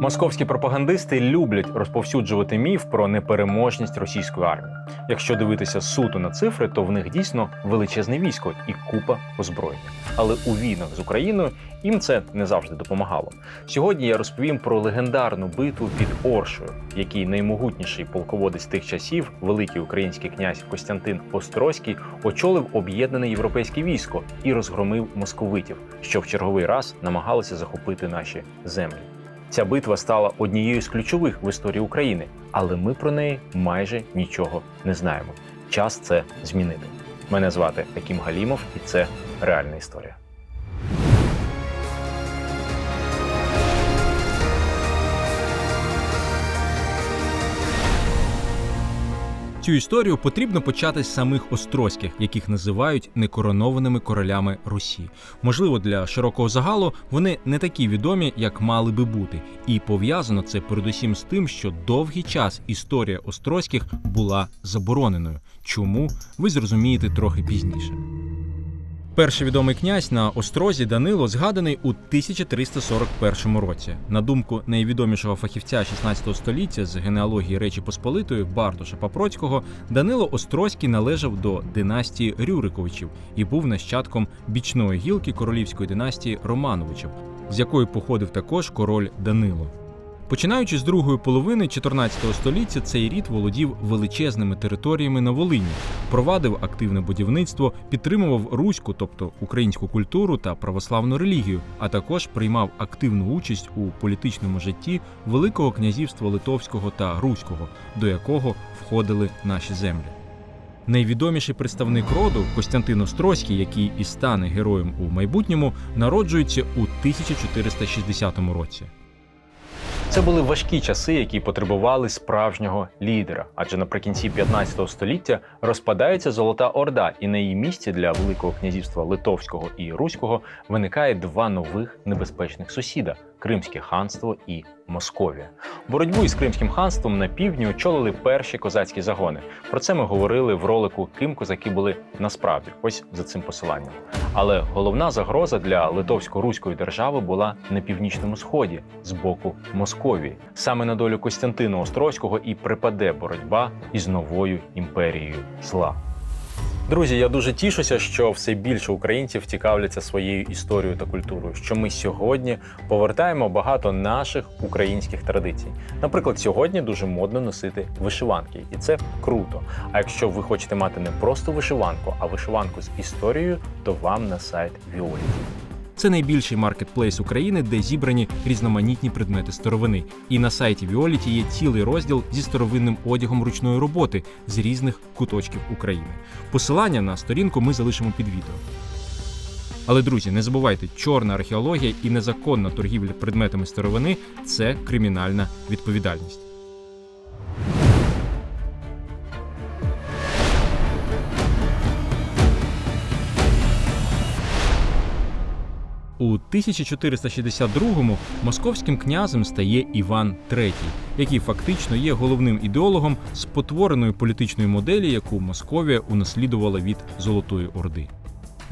Московські пропагандисти люблять розповсюджувати міф про непереможність російської армії. Якщо дивитися суто на цифри, то в них дійсно величезне військо і купа озброєння. Але у війнах з Україною їм це не завжди допомагало. Сьогодні я розповім про легендарну битву під Оршею, який наймогутніший полководець тих часів, великий український князь Костянтин Острозький, очолив об'єднане європейське військо і розгромив московитів, що в черговий раз намагалися захопити наші землі. Ця битва стала однією з ключових в історії України, але ми про неї майже нічого не знаємо. Час це змінити. Мене звати Акім Галімов, і це реальна історія. Цю історію потрібно почати з самих острозьких, яких називають некоронованими королями Русі. Можливо, для широкого загалу вони не такі відомі, як мали би бути, і пов'язано це передусім з тим, що довгий час історія острозьких була забороненою. Чому ви зрозумієте трохи пізніше. Перший відомий князь на острозі Данило згаданий у 1341 році. На думку найвідомішого фахівця 16 століття з генеалогії Речі Посполитої Бартоша Папроцького, Данило Острозький належав до династії Рюриковичів і був нащадком бічної гілки королівської династії Романовичів, з якої походив також король Данило. Починаючи з другої половини 14 століття, цей рід володів величезними територіями на Волині, провадив активне будівництво, підтримував руську, тобто українську культуру та православну релігію, а також приймав активну участь у політичному житті Великого князівства Литовського та Руського, до якого входили наші землі. Найвідоміший представник роду Костянтин Острозький, який і стане героєм у майбутньому, народжується у 1460 році. Це були важкі часи, які потребували справжнього лідера. Адже наприкінці 15 століття розпадається Золота Орда, і на її місці для Великого князівства Литовського і Руського виникає два нових небезпечних сусіда Кримське ханство і Московія. Боротьбу із Кримським ханством на півдні очолили перші козацькі загони. Про це ми говорили в ролику Ким козаки були насправді, ось за цим посиланням. Але головна загроза для литовсько-руської держави була на північному сході з боку Московії. Саме на долю Костянтина Острозького і припаде боротьба із новою імперією зла. Друзі, я дуже тішуся, що все більше українців цікавляться своєю історією та культурою. Що ми сьогодні повертаємо багато наших українських традицій. Наприклад, сьогодні дуже модно носити вишиванки, і це круто. А якщо ви хочете мати не просто вишиванку, а вишиванку з історією, то вам на сайт Віолі. Це найбільший маркетплейс України, де зібрані різноманітні предмети старовини. І на сайті Віоліті є цілий розділ зі старовинним одягом ручної роботи з різних куточків України. Посилання на сторінку ми залишимо під відео. Але друзі, не забувайте, чорна археологія і незаконна торгівля предметами старовини це кримінальна відповідальність. У 1462-му московським князем стає Іван III, який фактично є головним ідеологом спотвореної політичної моделі, яку Московія унаслідувала від Золотої Орди.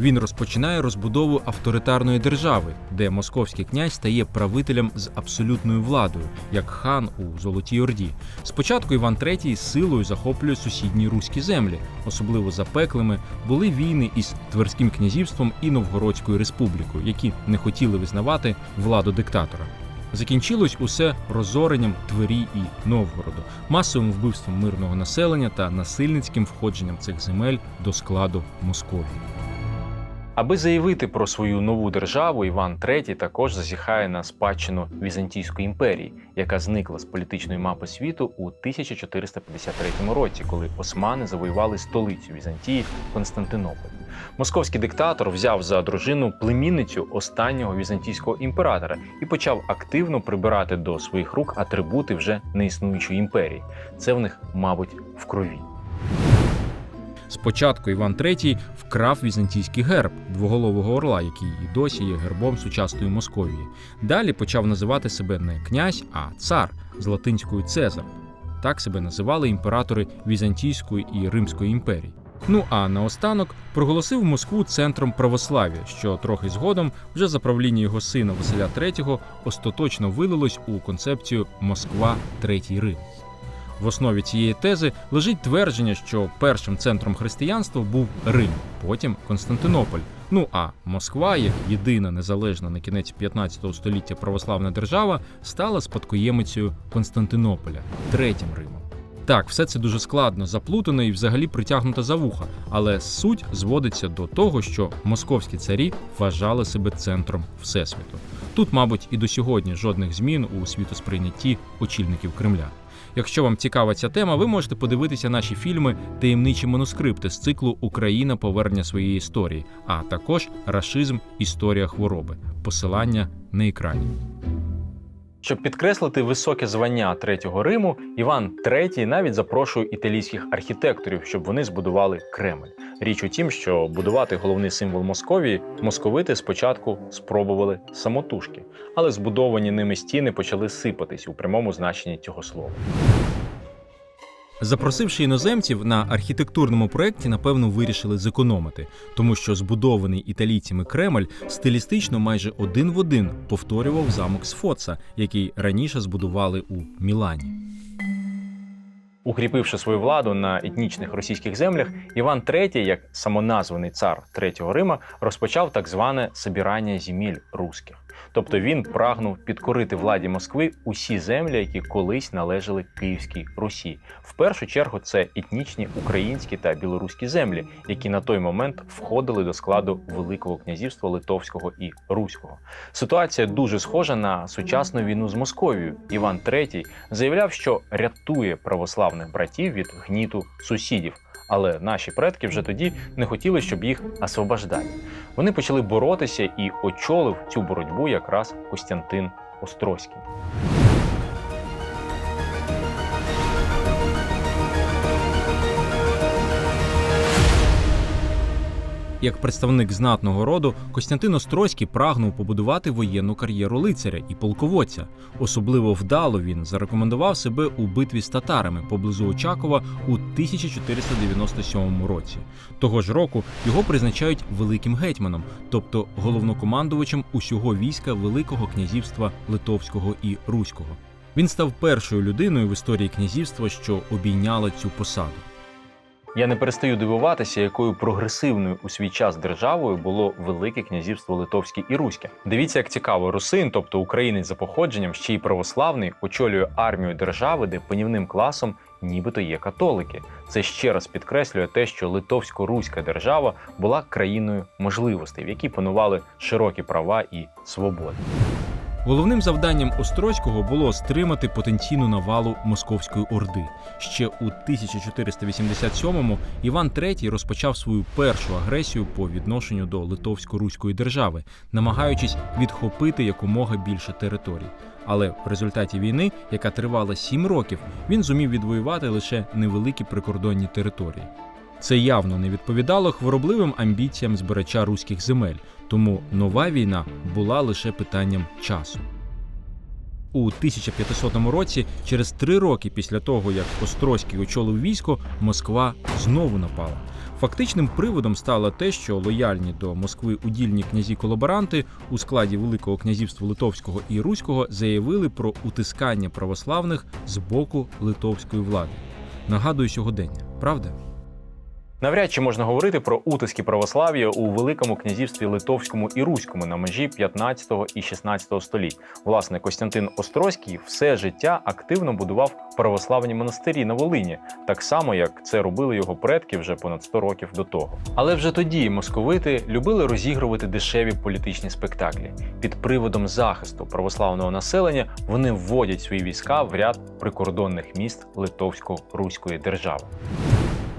Він розпочинає розбудову авторитарної держави, де московський князь стає правителем з абсолютною владою, як хан у Золотій Орді. Спочатку Іван III силою захоплює сусідні руські землі, особливо запеклими були війни із Тверським князівством і Новгородською республікою, які не хотіли визнавати владу диктатора. Закінчилось усе розоренням Твері і Новгороду, масовим вбивством мирного населення та насильницьким входженням цих земель до складу Московії. Аби заявити про свою нову державу, Іван III також зазіхає на спадщину Візантійської імперії, яка зникла з політичної мапи світу у 1453 році, коли османи завоювали столицю Візантії Константинополь. Московський диктатор взяв за дружину племінницю останнього візантійського імператора і почав активно прибирати до своїх рук атрибути вже неіснуючої імперії. Це в них, мабуть, в крові. Спочатку Іван III вкрав візантійський герб двоголового орла, який і досі є гербом сучасної Московії. Далі почав називати себе не князь, а цар з латинською Цезар. Так себе називали імператори Візантійської і Римської імперій. Ну а наостанок проголосив Москву центром православ'я, що трохи згодом, вже за правління його сина Василя III, остаточно вилилось у концепцію Москва Третій Рим. В основі цієї тези лежить твердження, що першим центром християнства був Рим, потім Константинополь. Ну а Москва, як єдина незалежна на кінець 15 століття православна держава, стала спадкоємицею Константинополя, третім Римом. Так, все це дуже складно, заплутано і взагалі притягнуто за вуха, але суть зводиться до того, що московські царі вважали себе центром всесвіту. Тут, мабуть, і до сьогодні жодних змін у світосприйнятті очільників Кремля. Якщо вам цікава ця тема, ви можете подивитися наші фільми Таємничі манускрипти з циклу Україна повернення своєї історії, а також Рашизм Історія хвороби. Посилання на екрані. Щоб підкреслити високе звання третього Риму, Іван III навіть запрошує італійських архітекторів, щоб вони збудували Кремль. Річ у тім, що будувати головний символ Московії московити спочатку спробували самотужки, але збудовані ними стіни почали сипатись у прямому значенні цього слова. Запросивши іноземців на архітектурному проєкті, напевно, вирішили зекономити, тому що збудований італійцями Кремль стилістично майже один в один повторював замок Сфоца, який раніше збудували у Мілані. Укріпивши свою владу на етнічних російських землях, Іван III, як самоназваний цар Третього Рима, розпочав так зване собірання земель руських. Тобто він прагнув підкорити владі Москви усі землі, які колись належали Київській Русі. В першу чергу це етнічні українські та білоруські землі, які на той момент входили до складу Великого князівства Литовського і Руського. Ситуація дуже схожа на сучасну війну з Московією. Іван III заявляв, що рятує православних братів від гніту сусідів. Але наші предки вже тоді не хотіли, щоб їх освобождали. Вони почали боротися і очолив цю боротьбу якраз Костянтин Острозький. Як представник знатного роду, Костянтин Острозький прагнув побудувати воєнну кар'єру лицаря і полководця. Особливо вдало він зарекомендував себе у битві з татарами поблизу Очакова у 1497 році. Того ж року його призначають великим гетьманом, тобто головнокомандувачем усього війська Великого князівства Литовського і Руського. Він став першою людиною в історії князівства, що обійняла цю посаду. Я не перестаю дивуватися, якою прогресивною у свій час державою було Велике князівство Литовське і Руське. Дивіться, як цікаво, русин, тобто українець за походженням, ще й православний, очолює армію держави, де панівним класом нібито є католики. Це ще раз підкреслює те, що литовсько-руська держава була країною можливостей, в якій панували широкі права і свободи. Головним завданням Острозького було стримати потенційну навалу Московської орди. Ще у 1487-му Іван III розпочав свою першу агресію по відношенню до Литовсько-Руської держави, намагаючись відхопити якомога більше територій. Але в результаті війни, яка тривала сім років, він зумів відвоювати лише невеликі прикордонні території. Це явно не відповідало хворобливим амбіціям збирача руських земель, тому нова війна була лише питанням часу. У 1500 році, через три роки після того, як Острозький очолив військо, Москва знову напала. Фактичним приводом стало те, що лояльні до Москви удільні князі-колаборанти у складі Великого князівства Литовського і Руського заявили про утискання православних з боку литовської влади. Нагадую сьогодення, правда? Навряд чи можна говорити про утиски православ'я у Великому князівстві Литовському і Руському на межі 15 і 16 століть. Власне, Костянтин Острозький все життя активно будував православні монастирі на Волині, так само як це робили його предки вже понад 100 років до того. Але вже тоді московити любили розігрувати дешеві політичні спектаклі. Під приводом захисту православного населення вони вводять свої війська в ряд прикордонних міст Литовсько-Руської держави.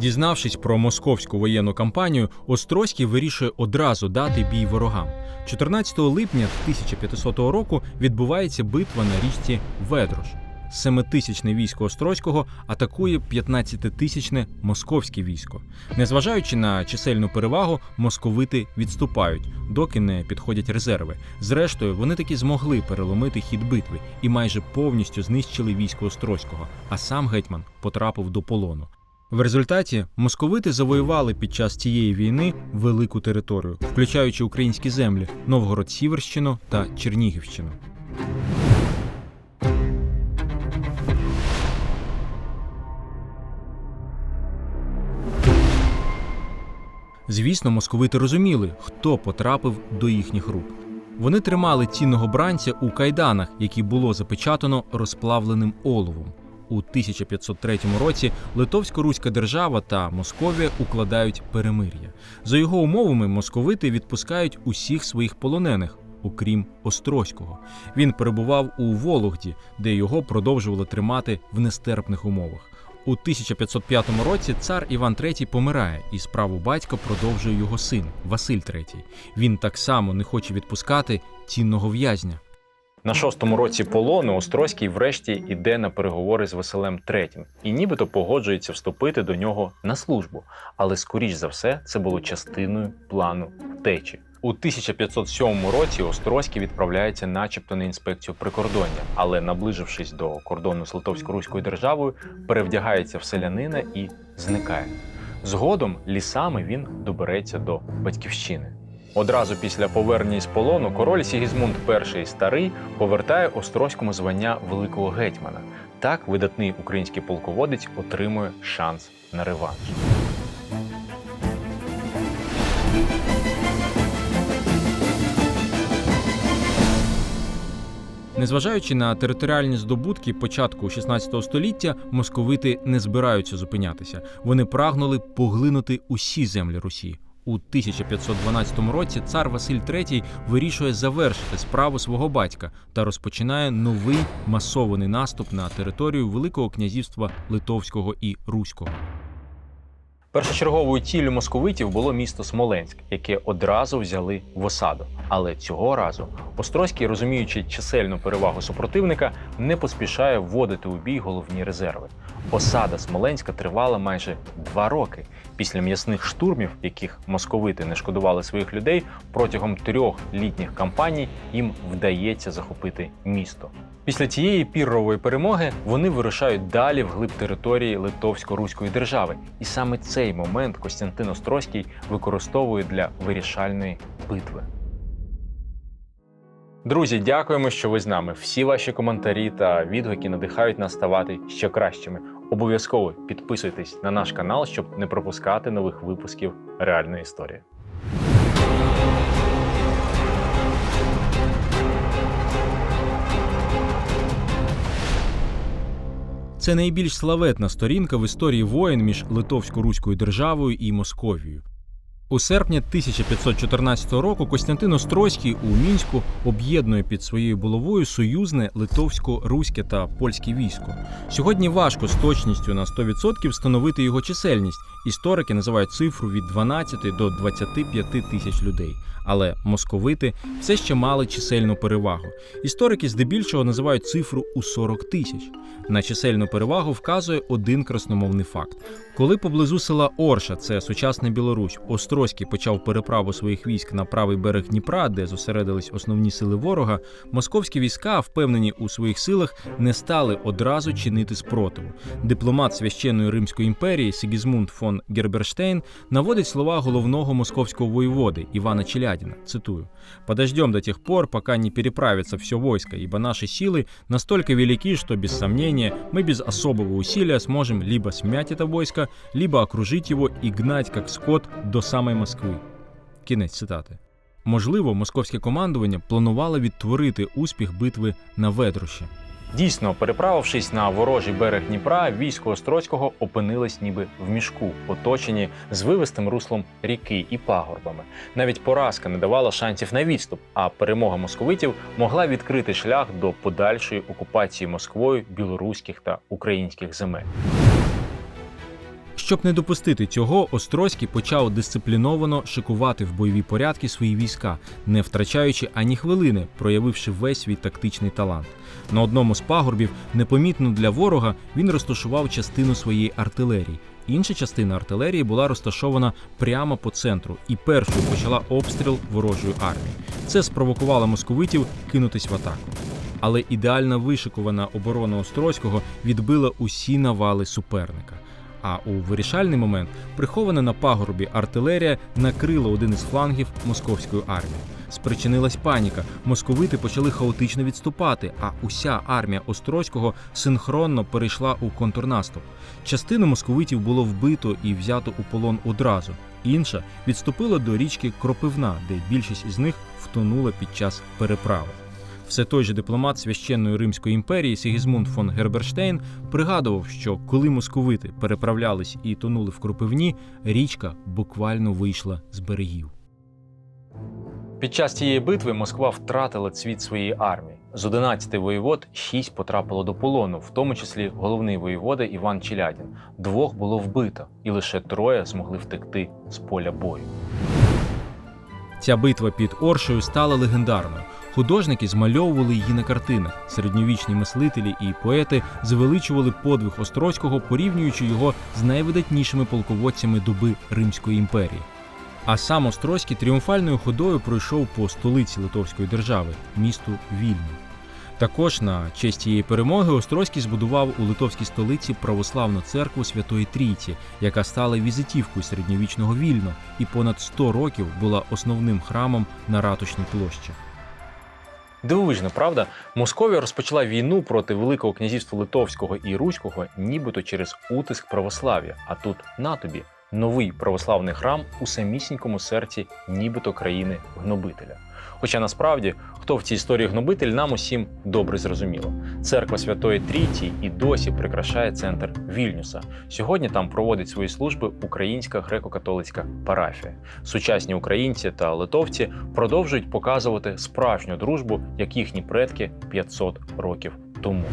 Дізнавшись про московську воєнну кампанію, Острозький вирішує одразу дати бій ворогам. 14 липня 1500 року відбувається битва на річці Ведрош. Семитисячне військо Острозького атакує 15-тисячне московське військо. Незважаючи на чисельну перевагу, московити відступають, доки не підходять резерви. Зрештою, вони таки змогли переломити хід битви і майже повністю знищили військо Острозького, а сам гетьман потрапив до полону. В результаті московити завоювали під час цієї війни велику територію, включаючи українські землі Новгород-Сіверщину та Чернігівщину. Звісно, московити розуміли, хто потрапив до їхніх рук. Вони тримали цінного бранця у кайданах, які було запечатано розплавленим оловом. У 1503 році Литовсько-Руська держава та Московія укладають перемир'я. За його умовами, московити відпускають усіх своїх полонених, окрім Острозького. Він перебував у Вологді, де його продовжували тримати в нестерпних умовах. У 1505 році цар Іван III помирає, і справу батька продовжує його син Василь III. Він так само не хоче відпускати цінного в'язня. На шостому році полону Острозький врешті йде на переговори з Василем III і нібито погоджується вступити до нього на службу. Але скоріш за все це було частиною плану втечі. У 1507 році Острозький відправляється начебто на інспекцію прикордоння, але наближившись до кордону з Литовсько-Руською державою, перевдягається в селянина і зникає. Згодом лісами він добереться до батьківщини. Одразу після повернення з полону король Сігізмунд І старий повертає Острозькому звання великого гетьмана. Так видатний український полководець отримує шанс на реванш. Незважаючи на територіальні здобутки початку 16 століття, московити не збираються зупинятися. Вони прагнули поглинути усі землі Русі. У 1512 році цар Василь III вирішує завершити справу свого батька та розпочинає новий масований наступ на територію Великого князівства Литовського і Руського. Першочерговою ціллю московитів було місто Смоленськ, яке одразу взяли в осаду. Але цього разу Острозький, розуміючи чисельну перевагу супротивника, не поспішає вводити у бій головні резерви. Осада Смоленська тривала майже два роки. Після м'ясних штурмів, яких московити не шкодували своїх людей, протягом трьох літніх кампаній їм вдається захопити місто. Після цієї піррової перемоги вони вирушають далі вглиб території Литовсько-Руської держави, і саме цей момент Костянтин Острозький використовує для вирішальної битви. Друзі, дякуємо, що ви з нами. Всі ваші коментарі та відгуки надихають нас ставати ще кращими. Обов'язково підписуйтесь на наш канал, щоб не пропускати нових випусків реальної історії. Це найбільш славетна сторінка в історії воєн між Литовсько-Руською державою і Московією. У серпні 1514 року Костянтин Острозький у мінську об'єднує під своєю булавою союзне литовсько-руське та польське військо. Сьогодні важко з точністю на 100% встановити його чисельність. Історики називають цифру від 12 до 25 тисяч людей. Але московити все ще мали чисельну перевагу. Історики здебільшого називають цифру у 40 тисяч. На чисельну перевагу вказує один красномовний факт. Коли поблизу села Орша, це сучасна Білорусь, Острозький почав переправу своїх військ на правий берег Дніпра, де зосередились основні сили ворога, московські війська, впевнені у своїх силах, не стали одразу чинити спротиву. Дипломат священної Римської імперії Сігізмунд фон Герберштейн наводить слова головного московського воєводи Івана Челядіна. Цитую: «Подождем до тех пор, пока не переправится все войско, ибо наши силы настолько велики, что без сомнения мы без особого усилия сможем либо смять это войско, либо окружить его и гнать как скот до самой Москви. Кінець цитати. Можливо, московське командування планувало відтворити успіх битви на Ведруші. Дійсно, переправившись на ворожий берег Дніпра, військо Острозького опинилось ніби в мішку, оточені звивистим руслом ріки і пагорбами. Навіть поразка не давала шансів на відступ, а перемога московитів могла відкрити шлях до подальшої окупації Москвою білоруських та українських земель. Щоб не допустити цього, Острозький почав дисципліновано шикувати в бойові порядки свої війська, не втрачаючи ані хвилини, проявивши весь свій тактичний талант. На одному з пагорбів, непомітно для ворога, він розташував частину своєї артилерії. Інша частина артилерії була розташована прямо по центру і першою почала обстріл ворожої армії. Це спровокувало московитів кинутись в атаку. Але ідеально вишикувана оборона Острозького відбила усі навали суперника. А у вирішальний момент прихована на пагорбі артилерія накрила один із флангів московської армії. Спричинилась паніка. Московити почали хаотично відступати, а уся армія Острозького синхронно перейшла у контрнаступ. Частину московитів було вбито і взято у полон одразу. Інша відступила до річки Кропивна, де більшість із них втонула під час переправи. Все той же дипломат священної Римської імперії Сігізмунд фон Герберштейн пригадував, що коли московити переправлялись і тонули в Кропивні, річка буквально вийшла з берегів. Під час цієї битви Москва втратила цвіт своєї армії. З 11 воєвод 6 потрапило до полону, в тому числі головний воєвода Іван Челядін. Двох було вбито, і лише троє змогли втекти з поля бою. Ця битва під Оршею стала легендарною. Художники змальовували її на картинах. Середньовічні мислителі і поети звеличували подвиг Острозького, порівнюючи його з найвидатнішими полководцями доби Римської імперії. А сам Острозький тріумфальною ходою пройшов по столиці Литовської держави, місту Вільню. Також на честь цієї перемоги Острозький збудував у литовській столиці православну церкву Святої Трійці, яка стала візитівкою середньовічного Вільно і понад 100 років була основним храмом на ратушній площі. Дивовижно, правда, Московія розпочала війну проти Великого князівства Литовського і Руського, нібито через утиск православ'я. А тут на тобі новий православний храм у самісінькому серці, нібито країни гнобителя. Хоча насправді, хто в цій історії гнобитель, нам усім добре зрозуміло. Церква Святої Трійці і досі прикрашає центр Вільнюса. Сьогодні там проводить свої служби українська греко-католицька парафія. Сучасні українці та литовці продовжують показувати справжню дружбу, як їхні предки 500 років тому.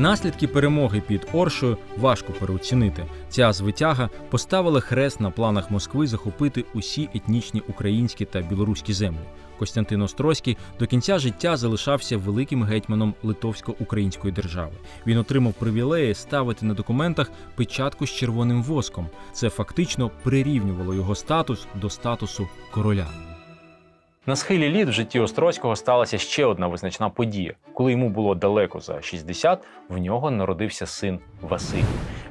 Наслідки перемоги під Оршою важко переоцінити. Ця звитяга поставила хрест на планах Москви захопити усі етнічні українські та білоруські землі. Костянтин Острозький до кінця життя залишався великим гетьманом Литовсько-української держави. Він отримав привілеї ставити на документах печатку з червоним воском. Це фактично прирівнювало його статус до статусу короля. На схилі літ в житті Острозького сталася ще одна визначна подія. Коли йому було далеко за 60, в нього народився син Василь.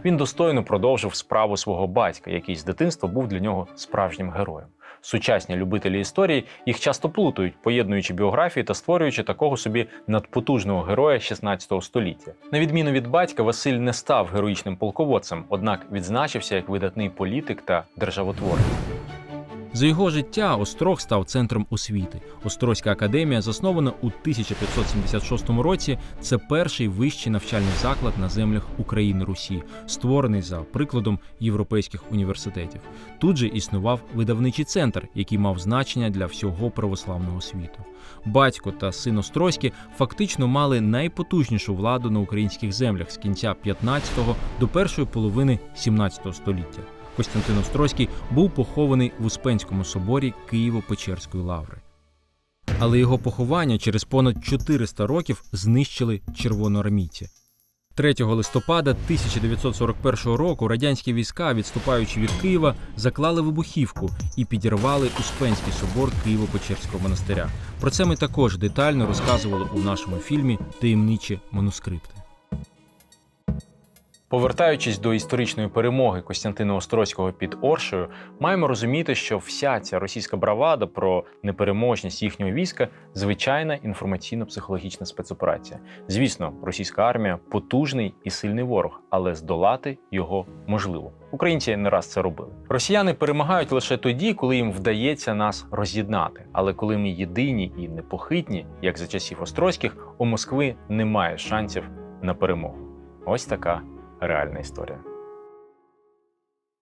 Він достойно продовжив справу свого батька, який з дитинства був для нього справжнім героєм. Сучасні любителі історії їх часто плутають, поєднуючи біографії та створюючи такого собі надпотужного героя 16 століття. На відміну від батька, Василь не став героїчним полководцем, однак відзначився як видатний політик та державотворець. За його життя Острог став центром освіти. Острозька академія, заснована у 1576 році, це перший вищий навчальний заклад на землях України Русі, створений за прикладом європейських університетів. Тут же існував видавничий центр, який мав значення для всього православного світу. Батько та син Острозькі фактично мали найпотужнішу владу на українських землях з кінця 15-го до першої половини 17 століття. Костянтин Острозький був похований в Успенському соборі Києво-Печерської лаври. Але його поховання через понад 400 років знищили червоноармійці. 3 листопада 1941 року радянські війська, відступаючи від Києва, заклали вибухівку і підірвали Успенський собор Києво-Печерського монастиря. Про це ми також детально розказували у нашому фільмі Таємничі манускрипти. Повертаючись до історичної перемоги Костянтина Острозького під Оршею, маємо розуміти, що вся ця російська бравада про непереможність їхнього війська звичайна інформаційно-психологічна спецоперація. Звісно, російська армія потужний і сильний ворог, але здолати його можливо. Українці не раз це робили. Росіяни перемагають лише тоді, коли їм вдається нас роз'єднати. Але коли ми єдині і непохитні, як за часів Острозьких, у Москви немає шансів на перемогу. Ось така реальна історія.